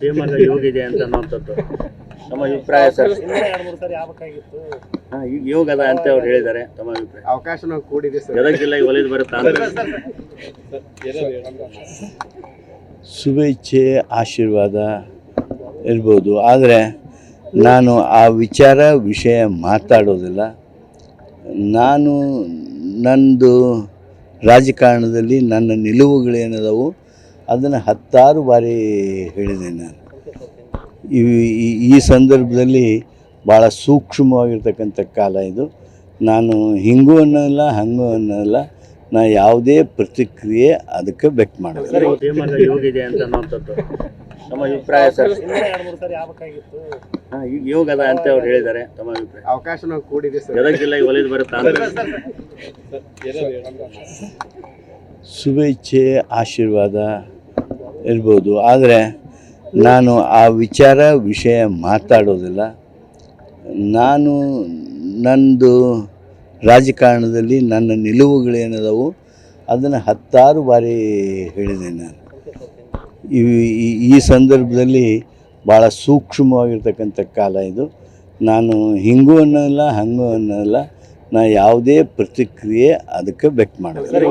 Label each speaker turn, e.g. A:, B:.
A: ಯೋಗ ಇದೆ ಅಂತ ಅನ್ನೋಂಥದ್ದು ಅಭಿಪ್ರಾಯ ಸರ್. ಹಾ, ಈಗ ಯೋಗ ಅದ ಅಂತ ಅವ್ರು ಹೇಳಿದ್ದಾರೆ ತಮ್ಮ ಅಭಿಪ್ರಾಯ.
B: ಅವಕಾಶ ನಾವು ಕೂಡಿದೆ ಸರ್.
A: ಗದಗ ಜಿಲ್ಲೆಗೆ ಒಲಿದು ಬರುತ್ತಾ ಅಂತ.
C: ಶುಭೇಚ್ಛೆ ಆಶೀರ್ವಾದ ಇರ್ಬೋದು. ಆದರೆ ನಾನು ಆ ವಿಚಾರ ವಿಷಯ ಮಾತಾಡೋದಿಲ್ಲ. ನಾನು ನಂದು ರಾಜಕಾರಣದಲ್ಲಿ ನನ್ನ ನಿಲುವುಗಳೇನದವು ಅದನ್ನು ಹತ್ತಾರು ಬಾರಿ ಹೇಳಿದೆ ನಾನು ಈ ಈ- ಸಂದರ್ಭದಲ್ಲಿ ಭಾಳ ಸೂಕ್ಷ್ಮವಾಗಿರ್ತಕ್ಕಂಥ ಕಾಲ ಇದು ನಾನು ಹಿಂಗೂ ಅನ್ನೋಲ್ಲ ಹಂಗೂ ಅನ್ನೋಲ್ಲ ನಾ ಯಾವುದೇ ಪ್ರತಿಕ್ರಿಯೆ ಅದಕ್ಕೆ ವ್ಯಕ್ತ
A: ಮಾಡಿದೆ ತಮ್ಮ ಅಭಿಪ್ರಾಯ ಸರ್
B: ಎರಡು ಮೂರು ಸಾರಿ ಆಗ್ಬೇಕಾಗಿತ್ತು
A: ಹಾ, ಈಗ ಯೋಗ ಅದ ಅಂತ ಅವ್ರು ಹೇಳಿದ್ದಾರೆ ತಮ್ಮ ಅಭಿಪ್ರಾಯ
B: ಅವಕಾಶ ನಾವು ಕೂಡಿದೆ ಸರ್
A: ಗದಗ ಜಿಲ್ಲೆಗೆ ಒಲಿದು ಬರುತ್ತಾ
C: ಶುಭೇಚ್ಛೆ ಆಶೀರ್ವಾದ ಇರ್ಬೋದು. ಆದರೆ ನಾನು ಆ ವಿಚಾರ ವಿಷಯ ಮಾತಾಡೋದಿಲ್ಲ. ನಾನು ನಂದು ರಾಜಕಾರಣದಲ್ಲಿ ನನ್ನ ನಿಲುವುಗಳೇನದವು ಅದನ್ನು ಹತ್ತಾರು ಬಾರಿ ಹೇಳಿದೆ ನಾನು. ಈ, ಈ- ಸಂದರ್ಭದಲ್ಲಿ ಭಾಳ ಸೂಕ್ಷ್ಮವಾಗಿರ್ತಕ್ಕಂಥ ಕಾಲ ಇದು. ನಾನು ಹಿಂಗೂ ಅನ್ನೋಲ್ಲ, ಹಂಗೂ ಅನ್ನೋಲ್ಲ. ನಾ ಯಾವುದೇ ಪ್ರತಿಕ್ರಿಯೆ ಅದಕ್ಕೆ ವ್ಯಕ್ತ ಮಾಡೋದಿಲ್ಲ.